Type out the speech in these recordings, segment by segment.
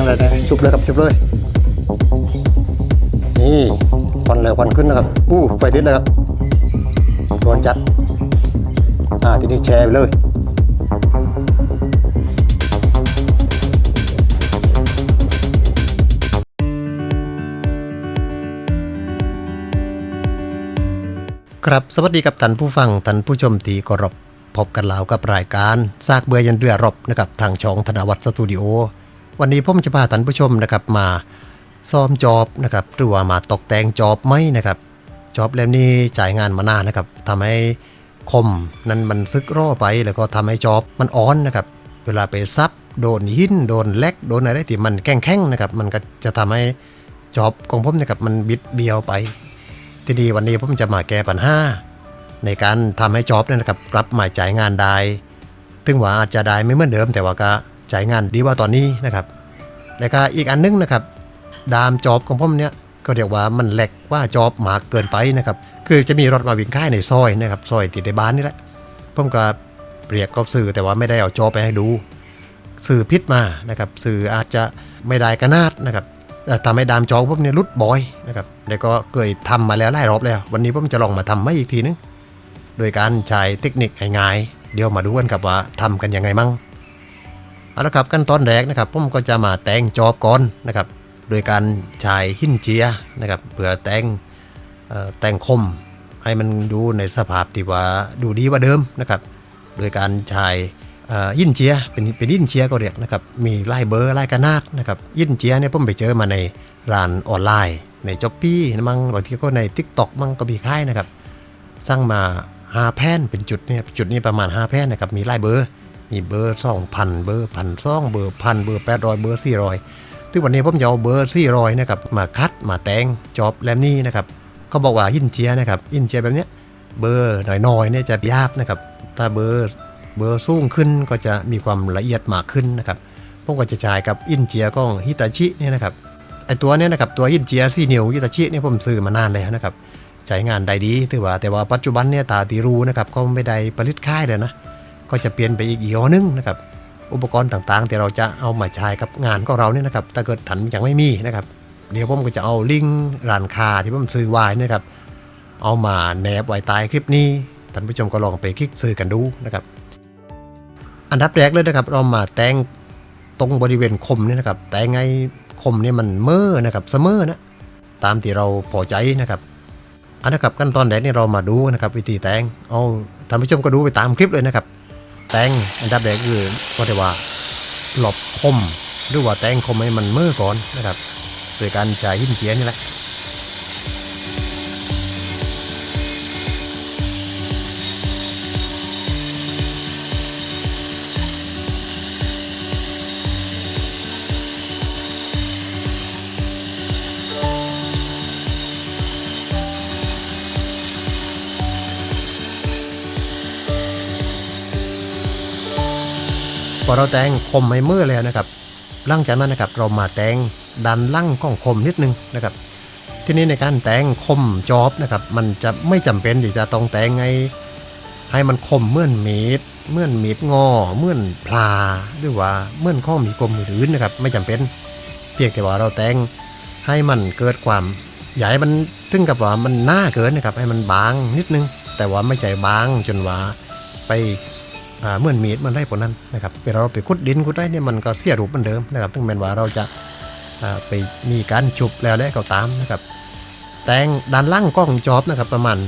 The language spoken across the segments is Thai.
งเลยนะชุบเลยครับชุบเลย นี่ควันแล้วควันขึ้นนะครับอู้ไฟติดเลยครับร้อนจัด อ่าทีนี้แชร์ไปเลยครับสวัสดีกับท่านผู้ฟังท่านผู้ชมที่เคารพพบกันแล้วกับรายการซากเบื่อยันเรือรบนะครับทางช่องธนวัฒน์สตูดิโอ วันนี้ผมจะพาท่านผู้ชมนะครับมาซ้อมจอบนะครับหรือว่ามาตกแต่งจอบไหมนะครับจอบเล่มนี้จ่ายงานมานานนะครับทำให้คมนั้นมันซึกร่อไปแล้วก็ทำให้จอบมันอ่อนนะครับ เวลาไปซับโดนหินโดนแลกโดนอะไรที่มันแข็งแข็งๆนะครับ มันก็จะทำให้จอบของผมนะครับมันบิดเบี้ยวไป ทีนี้วันนี้ผมจะมาแก้ปัญหาในการทำให้จอบเนี่ยนะครับกลับมาจ่ายงานได้ถึงว่าอาจจะได้ไม่เหมือนเดิมแต่ว่าก็ จ่ายงานดีกว่าตอนนี้นะครับแล้วก็อีกอันนึงนะครับ ดามจอบของผมเนี่ยก็เรียกว่ามันแหลกว่าจอบหมากเกินไปนะครับ คือจะมีรถมาวิ่งค่ายในซอยนะครับซอยติดในบ้านนี่แหละผมก็เปรียกกับสื่อแต่ว่าไม่ได้เอาจอบไปให้ดู สื่อพิษมานะครับ สื่ออาจจะไม่ได้กระนาดนะครับเอ่ทำให้ดามจอบพวกนี้รุดบ่อยนะครับแล้วก็เคยทำมาแล้วหลายรอบแล้ว วันนี้ผมจะลองมาทำไม่อีกทีนึง โดยการใช้เทคนิคง่ายๆเดี๋ยวมาดูกันครับว่าทำกันยังไงมั่ง เอาละครับขั้นตอนแรกนะครับผมก็จะมาแต่งจอบก่อนนะครับ โดยการใช้หินเจียนะครับเพื่อแต่งแต่งคมให้มันดูในสภาพที่ว่าดูดีกว่าเดิมนะครับ โดยการใช้ยินเจียเป็นเป็นยินเจียก็เรียกนะครับมีไล่เบอร์ไล่กระนาดนะครับยินเจียเนี่ยผมไปเจอมาในร้านออนไลน์ ในจ็อปปี้มั่งบางทีก็ใน t ิ k t o k มั่งก็มีค่ายนะครับสั่งมา5แผ่นเป็นจุดเนี่ยจุดนี้ประมาณ5แผ่นนะครับมีไล่เบอร์ มีเบอร์2,000เบอร์พันสองเบอร์พันเบอร์800เบอร์400ที่วันนี้ผมจะเอาเบอร์400นะครับมาคัดมาแต่งจอบแลมนี้นะครับเขาบอกว่ายินเจียนะครับยินเจียแบบเนี้ยเบอร์หน่อยๆเนี่ยจะยากนะครับถ้าเบอร์เบอร์สูงขึ้นก็จะมีความละเอียดมากขึ้นนะครับผมก็จะใช้กับอินเจียของฮิตาชิเนี่ยนะครับไอตัวเนี้ยนะครับตัวอินเจียซีนิวฮิตาชิเนี่ยผมซื้อมานานแล้วนะครับใช้งานได้ดีถือว่าแต่ว่าปัจจุบันเนี่ยตาตีรูนะครับก็ไม่ได้ผลิตค่ายเลยนะ ก็จะเปลี่ยนไปอีกยี่ห้อนึงนะครับอุปกรณ์ต่างๆที่เราจะเอามาใช้กับงานของเราเนี่ยนะครับถ้าเกิดถันยังไม่มีนะครับเดี๋ยวผมก็จะเอาลิงก์ร้านค้าที่ผมซื้อไว้นะครับเอามาแนบไว้ใต้คลิปนี้ท่านผู้ชมก็ลองไปคลิกซื้อกันดูนะครับ อันดับแรกเลยนะครับ เรามาแต่งตรงบริเวณคมเนี่ยนะครับ แต่งไงคมเนี่ยมันเมื่อนะครับเสมอนะตามที่เราพอใจนะครับอันนะครับขั้นตอนแรกนี่เรามาดูนะครับ วิธีแต่งเอาท่านผู้ชมก็ดูไปตามคลิปเลยนะครับ แต่งอันดับแรกคือก็ได้ว่าหลบคมหรือว่าแต่งคมให้มันเมื่อก่อนนะครับโดยการใช้หินเจียนี่แหละ เราแต่งคมให้เมื่อแล้วนะครับ หลังจากนั้นนะครับเรามาแต่งดันล่างของคมนิดนึงนะครับ ทีนี้ในการแต่งคมจอบนะครับ มันจะไม่จำเป็นที่จะต้องแต่งให้ให้มันคมเมื่อนมีดเมื่อนมีดงอเมื่อนพลาหรือว่าเมื่อนข้อมีกลมอื่นนะครับ ไม่จำเป็น เพียงแต่ว่าเราแต่งให้มันเกิดความอย่าให้มันถึงกับว่ามันหน้าเกินนะครับ ให้มันบางนิดนึง แต่ว่าไม่ใจบางจนว่าไป เมื่อนมีดมันได้ผลนั้นนะครับเวลาเราไปขุดดินขุดได้เนี่ยมันก็เสียรูปเหมือนเดิมนะครับถึงแม้ว่าเราจะไปมีการฉุบแล้วแล้ก็ตามนะครับแต่งด้านล่างกล้องจอบนะครับประมาณ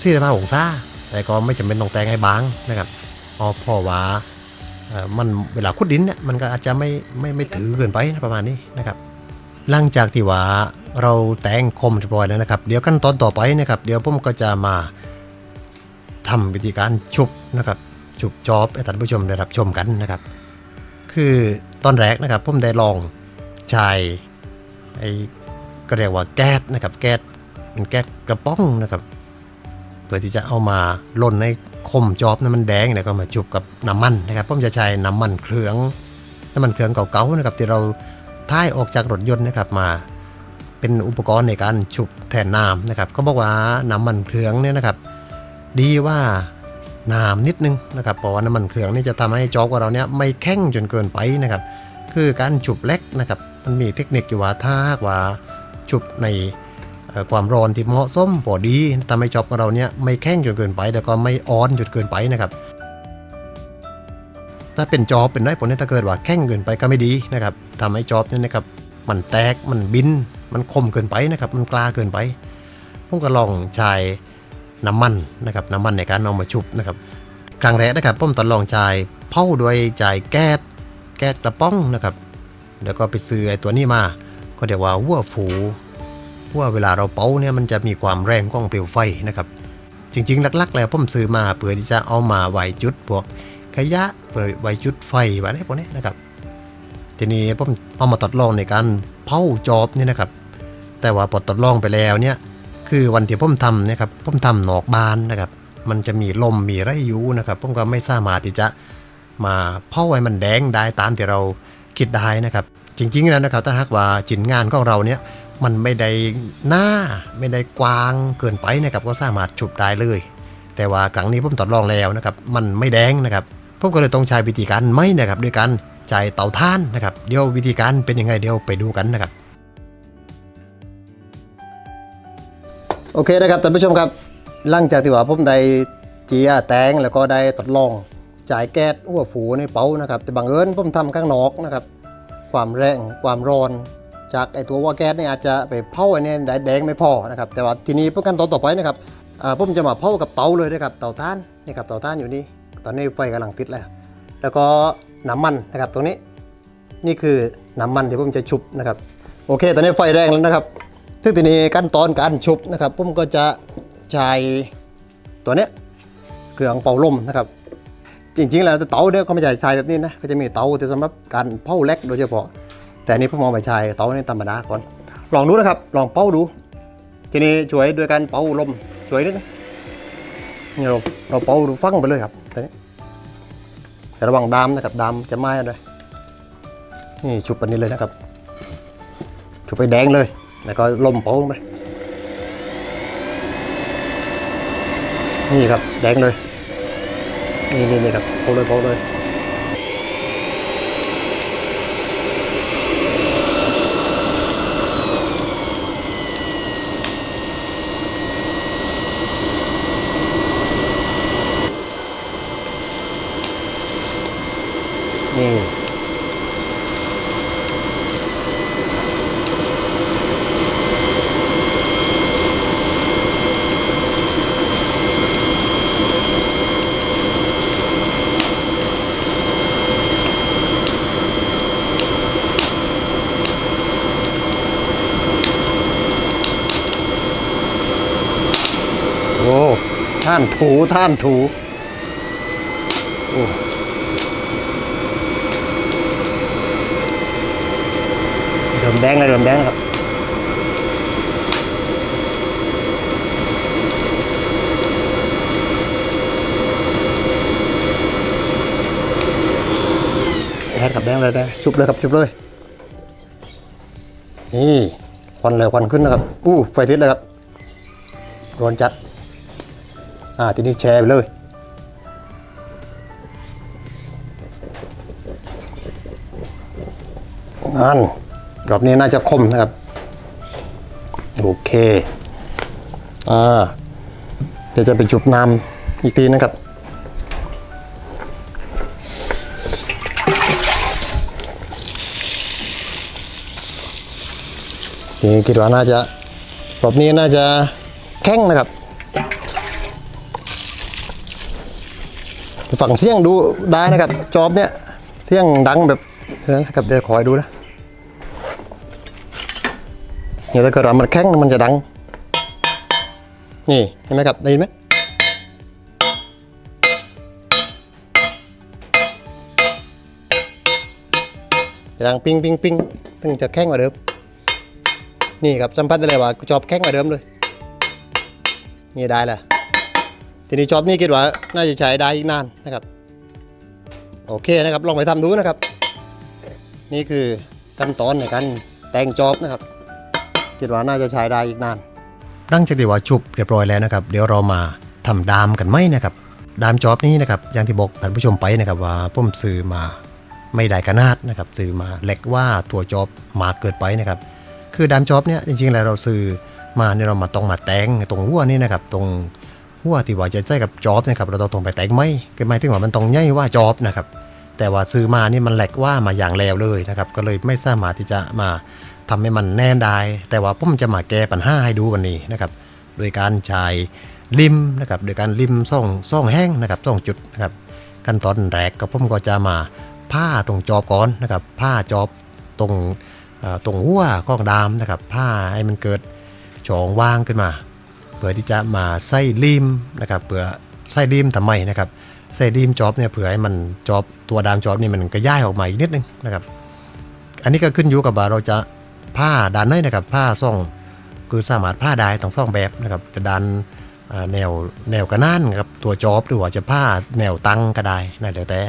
สี่สิบห้าองศาแต่ก็ไม่จำเป็นต้องแต่งให้บางนะครับเอาเพอว่ามันเวลาขุดดินเนี่ยมันก็อาจจะไม่ไม่ไม่ถือเกินไปนะประมาณนี้นะครับหลังจากที่ว่าเราแต่งคมเรียบร้อยแล้วนะครับ เดี๋ยวขั้นตอนต่อไปนะครับ เดี๋ยวผมก็จะมาทำวิธีการฉุบ นะครับฉุบจอบให้ท่านผู้ชมได้รับชมกันนะครับ คือตอนแรกนะครับผมได้ลองใช้ไอ้ก็เรียกว่าแก๊สนะครับแก๊สเป็นแก๊สกระป๋องนะครับ เพื่อที่จะเอามาล่นในคมจอบนั้นมันแดงแล้วก็มาจุบกับน้ำมันนะครับผมจะใช้น้ำมันเครื่องน้ำมันเครื่องเก่าๆนะครับที่เราท้ายออกจากรถยนต์นะครับมาเป็นอุปกรณ์ในการฉุบแทนน้ำนะครับเขาบอกว่าน้ำมันเครื่องเนี่ยนะครับ ดีว่า น้ำนิดนึงนะครับเพราะว่าน้ำมันเครื่องนี่จะทำให้จอบของเราเนี่ยไม่แข็งจนเกินไปนะครับ คือการฉุบเล็กนะครับมันมีเทคนิคอยู่ว่าถ้าว่าฉุบในความร้อนที่เหมาะสมพอดีทำให้จอบของเราเนี่ยไม่แข็งจนเกินไปแล้วก็ไม่อ่อนจนเกินไปนะครับ ถ้าเป็นจอบเป็นได้ผลเนี่ยถ้าเกิดว่าแข็งเกินไปก็ไม่ดีนะครับทำให้จอบเนี่ยนะครับมันแตกมันบิน มันคมเกินไปนะครับ มันกล้าเกินไปผมก็ลองใช้ น้ำมันนะครับน้ำมันในการเอามาชุบนะครับครั้งแรกนะครับผมทดลองจ่ายเผาด้วยจ่ายแก๊สแก๊สกระป๋องนะครับ แล้วก็ไปซื้อไอ้ตัวนี้มา ก็เรียกว่าหัวฝูหัวเวลาเราเป่าเนี่ยมันจะมีความแรงของเปลวไฟนะครับ จริงๆหลักๆ แล้วผมซื้อมาเพื่อที่จะเอามาไว้จุดพวกขยะเพื่อไว้จุดไฟไว้อะไรพวกนี้นะครับ ทีนี้ผมเอามาทดลองในการเผาจอบนี่นะครับ แต่ว่าพอทดลองไปแล้วเนี่ย คือวันที่ผมทำเนะครับผมทำนอกบ้านนะครับ มันจะมีลมมีไรยูนะครับผมก็ไม่สามารถที่จะมาเผาไว้มันแดงได้ตามที่เราคิดได้นะครับ จริงๆแล้วนะครับถ้าหากว่าจินงานของเราเนี่ยมันไม่ได้หน้าไม่ได้กว้างเกินไปนะครับก็สามารถฉุบได้เลย แต่ว่าครั้งนี้ผมทดลองแล้วนะครับ มันไม่แดงนะครับผมก็เลยต้องใช้วิธีการไม่นะครับด้วยการจ่ายเตาถ่านนะครับเดี๋ยววิธีการเป็นยังไงเดี๋ยวไปดูกันนะครับ โอเคนะครับท่านผู้ชมครับ หลังจากที่ว่าผมได้เจียแตงแล้วก็ได้ทดลองจ่ายแก๊สอ้วฝูในเป๋านะครับ แต่บางเอิญผมทำข้างนอกนะครับ ความแรงความร้อน จากไอตัวว่าแก๊สเนี่ยอาจจะไปเผาไอเนี่ยได้แดงไม่พอนะครับ แต่ว่าทีนี้พวกกันต่อต่อไปนะครับผมจะมาเผากับเตาเลยนะครับเตาถ่านนี่ครับเตาถ่านอยู่นี่ตอนนี้ไฟกำลังติดแล้ว แล้วก็น้ำมันนะครับตรงนี้ นี่คือน้ำมันที่ผมจะชุบนะครับ โอเค ตอนนี้ไฟแรงแล้วนะครับ ซึ่งทีนี้ขั้นตอนการชุบนะครับผมก็จะใช้ตัวเนี้ยเครื่องเป่าลมนะครับจริงๆแล้วเตาเนี่ยเขาไม่ใช่ใช้แบบนี้นะก็จะมีเตาที่สำหรับการเผาเล็กโดยเฉพาะ แต่นี้ผมมองไปใช้เตาในธรรมดาก่อน ลองดูนะครับ ลองเป่าดู ทีนี้ช่วยด้วยการเป่าลมช่วยนิดนะนี่เราเราเป่าดูฟังไปเลยครับตอนนี้แต่ระวังดามนะครับดามจะไหม้ด้วยนี่ชุบอันนี้เลยนะครับ ชุบไปแดงเลย แล้วก็ลมเป่าลงไป นี่ครับ แดงเลย นี่นี่นี่ครับเป่าเลยเป่าเลยนี่ โอ้ท่านถูท่านถูเดิมแดงเลยเดิมแดงครับแอดกับแดงเลยได้ชุบเลยครับชุบเลยนี่ควันเลยควันขึ้นนะครับอู้ไฟติดเลยครับร้อนจัด อ่าทีนี้แชร์ไปเลย นั่นรอบนี้น่าจะคมนะครับ โอเค อ่า เดี๋ยวจะไปจุบน้ำอีกทีนะครับทีนี้คิดว่าน่าจะรอบนี้น่าจะแข็งนะครับ ฝั่งเสียงดูได้นะครับ จอบเนี่ยเสียงดังแบบนะครับเดี๋ยวคอยดูนะเนี่ยถ้าเกิดว่ามันแข็งมันจะดัง นี่เห็นไหมครับได้ยินไหมจะดังปิ้งปิ้งปิ้งถึงจะแข็งกว่าเดิม นี่ครับสัมผัสได้เลยว่าจอบแข็งกว่าเดิมเลย นี่ได้แหละ ทีนี้จอบนี่คิดว่าน่าจะใช้ได้อีกนานนะครับ โอเคนะครับ ลองไปทำดูนะครับ นี่คือขั้นตอนในการแต่งจอบนะครับ คิดว่าน่าจะใช้ได้อีกนานหลังจากที่ว่าชุบเรียบร้อยแล้วนะครับ เดี๋ยวเรามาทำดามกันไหมนะครับ ดามจอบนี้นะครับ อย่างที่บอกท่านผู้ชมไปนะครับว่าผมซื้อมาไม่ได้ขนาดนะครับซื้อมาเล็กว่าตัวจอบมาเกินไปนะครับ คือดามจอบเนี่ยจริงๆแล้วเราซื้อมาเนี่ยเรามาต้องมาแต่งตรงหัวนี่นะครับ ตรง หัวที่ว่าจะใช้กับจอบนะครับเราต้องตรงไปแต่งไหมก็หมายถึงว่ามันต้องใหญ่ว่าจอบนะครับแต่ว่าซื้อมานี่มันแหลกว่ามาอย่างแล้วเลยนะครับก็เลยไม่สามารถที่จะมาทำให้มันแน่นได้ แต่ว่าผมจะมาแก้ปัญหาให้ดูวันนี้นะครับโดยการใช้ริมนะครับโดยการริมซ่องซ่องแห้งนะครับซ่องจุดนะครับขั้นตอนแรกก็ผมก็จะมาผ้าตรงจอบก่อนนะครับผ้าจอบตรงตรงหัวก้องดามนะครับผ้าให้มันเกิดช่องว่างขึ้นมา เพื่อที่จะมาใส่ริมนะครับเพื่อใส่ริมทำไมนะครับใส่ริมจอบเนี่ยเผื่อให้มันจอบตัวดามจอบนี่มันก็ย่ายออกมาอีกนิดนึงนะครับ อันนี้ก็ขึ้นอยู่กับว่าเราจะผ้าด้านไหนนะครับ ผ้าซ่องคือสามารถผ้าได้ต้องซ่องแบบนะครับจะดันแนวแนวกระนั่นครับตัวจอบหรือว่าจะผ้าแนวตั้งก็ได้นะเดี๋ยวแต่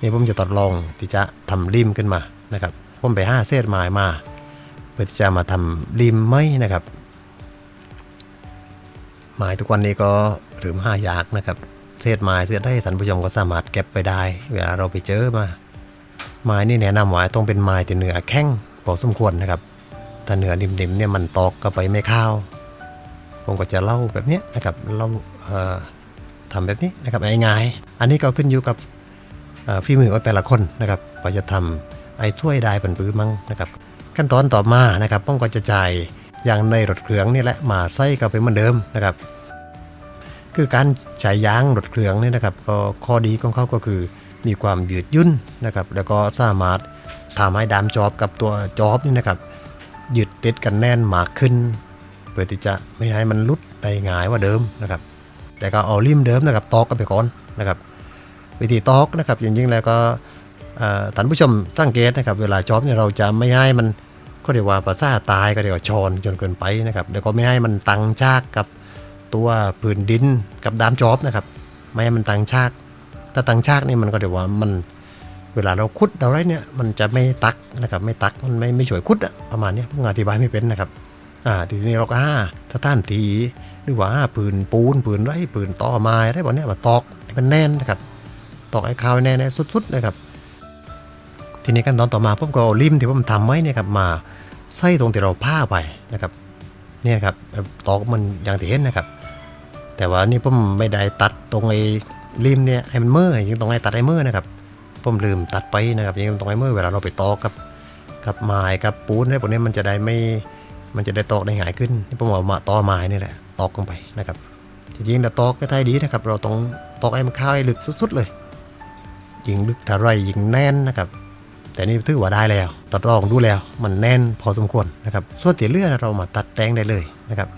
นี่ผมจะทดลองที่จะทำริมขึ้นมานะครับผมไปห้าเศษไม้มาเพื่อที่จะมาทำริมไหมนะครับ ไม้ทุกวันนี้ก็หรือห้ายากนะครับ เศษไม้เศษได้ท่านผู้ชมก็สามารถเก็บไปได้ เวลาเราไปเจอมา ไม้นี่แนะนำว่าต้องเป็นไม้ที่เนื้อแข็งพอสมควรนะครับถ้าเนื้อนิ่มๆเนี่ยมันตอกเข้าไปไม่เข้าวผมก็จะเล่าแบบนี้นะครับเล่าทำแบบนี้นะครับง่ายๆอันนี้ก็ขึ้นอยู่กับฝีมือของแต่ละคนนะครับว่าจะทำไอ้ถ้วยได้เป็นปื้อมั้งนะครับ ขั้นตอนต่อมานะครับผมก็จะจ่าย อย่างในรถเครื่องนี่แหละมาใส่เข้าไปเหมือนเดิมนะครับ คือการใช้ยางรถเครื่องนี่นะครับ ก็ข้อดีของเขาก็คือมีความยืดยุ่นนะครับ แล้วก็สามารถทำให้ดามจอบกับตัวจอบนี่นะครับยึดติดกันแน่นมากขึ้น เพื่อที่จะไม่ให้มันลุดได้ง่ายว่าเดิมนะครับ แต่ก็เอาริมเดิมนะครับตอกกันไปก่อนนะครับวิธีตอกนะครับจริงๆแล้วก็ท่านผู้ชมสังเกตนะครับ เวลาจอบเนี่ยเราจะไม่ให้มัน ก็เรียกว่าภาษาตายก็เรียกว่าชอนจนเกินไปนะครับแล้วก็ไม่ให้มันตังชากกับตัวผืนดินกับดามจอบนะครับ ไม่ให้มันตังชากถ้าตังชากนี่มันก็เรียกว่ามันเวลาเราคุดเราไรเนี่ยมันจะไม่ตักนะครับไม่ตักมันไม่ไม่ช่วยคุดอะประมาณนี้ผมอธิบายไม่เป็นนะครับอ่าทีนี้เราก็ห้าถ้าท่านทีหรือว่าห้าปืนปูนปืนไรปืนต่อไม้อะไรแบบนี้มาตอกมันแน่นนะครับตอกไอ้คาวแน่ๆสุดๆนะครับทีนี้ขั้นตอนต่อมาผมก็เอาริมที่ผมทำไว้เนี่ยครับมา ใส่ตรงที่เราผ้าไปนะครับเนี่ยครับตอกมันอย่างที่เห็นนะครับ แต่ว่านี่ผมไม่ได้ตัดตรงไอ้ริมเนี่ยให้มันเมื่อยจริงตรงไอ้ตัดไอ้เมื่อนะครับผมลืมตัดไปนะครับจริงตรงไอ้เมื่อเวลาเราไปตอกกับกับไม้กับปูนอะไรพวกนี้มันจะได้ไม่มันจะได้ตอกได้ง่ายขึ้นนี่ผมเอามาตอไม้นี่แหละตอกลงไปนะครับจริงๆแต่ตอกก็ได้ดีนะครับ เราต้องตอกให้มันเข้าให้ลึกสุดๆเลย ยิงลึกเท่าไรยิงแน่นนะครับ แต่นี่ถือว่าได้แล้ว ตัดลองดูแล้ว มันแน่นพอสมควรนะครับ ส่วนที่เลือดเรามาตัดแต่งได้เลยนะครับ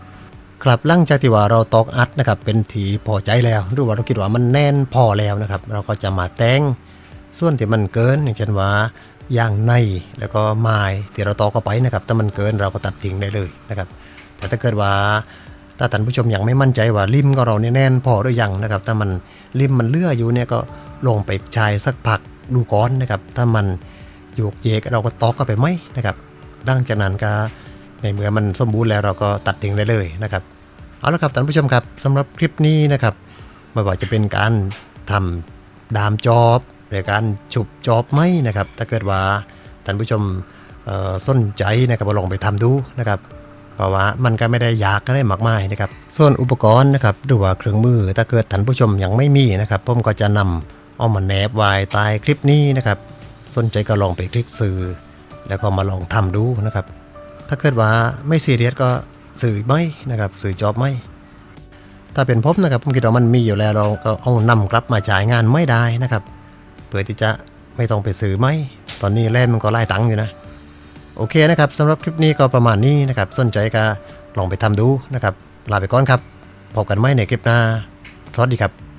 ครับหลังจากที่ว่าเราตอกอัดนะครับเป็นถีพอใจแล้ว หรือว่าเราคิดว่ามันแน่นพอแล้วนะครับ เราก็จะมาแต่งส่วนที่มันเกินอย่างเช่นว่าย่างในแล้วก็ไม้ที่เราตอกเข้าไปนะครับ ถ้ามันเกินเราก็ตัดทิ้งได้เลยนะครับ แต่ถ้าเกิดว่าถ้าท่านผู้ชมยังไม่มั่นใจว่าริมของเราเนี่ยแน่นพอหรือยังนะครับ ถ้ามันริมมันเลื่ออยู่เนี่ยก็ลงไปชายสักพักดูก่อนนะครับ ถ้ามัน โยกเยกเราก็ตอกเข้าไปไหมนะครับหลังจากนั้นก็ในเมื่อมันสมบูรณ์แล้วเราก็ตัดทิ้งได้เลยนะครับ เอาละครับท่านผู้ชมครับสำหรับคลิปนี้นะครับไม่ว่าจะเป็นการทำดามจอบหรือการฉุบจอบไหมนะครับ ถ้าเกิดว่าท่านผู้ชมเอ่อสนใจนะครับลองไปทำดูนะครับ เพราะว่ามันก็ไม่ได้ยากก็ได้มากมายนะครับ ส่วนอุปกรณ์นะครับหรือว่าเครื่องมือถ้าเกิดท่านผู้ชมยังไม่มีนะครับผมก็จะนำเอามาแนบไว้ใต้คลิปนี้นะครับ สนใจก็ลองไปคลิกซื้อแล้วก็มาลองทำดูนะครับ ถ้าเกิดว่าไม่ซีเรียสก็สื่อไหมนะครับสื่อจอบไหมถ้าเป็นผมนะครับผมคิดว่ามันมีอยู่แล้วเราก็เอานำกลับมาจ่ายงานไม่ได้นะครับ เพื่อที่จะไม่ต้องไปซื้อไหมตอนนี้แล่นมันก็ไล่ตังค์อยู่นะ โอเคนะครับสำหรับคลิปนี้ก็ประมาณนี้นะครับ สนใจก็ลองไปทำดูนะครับ ลาไปก่อนครับ พบกันไหม่ในคลิปหน้า สวัสดีครับ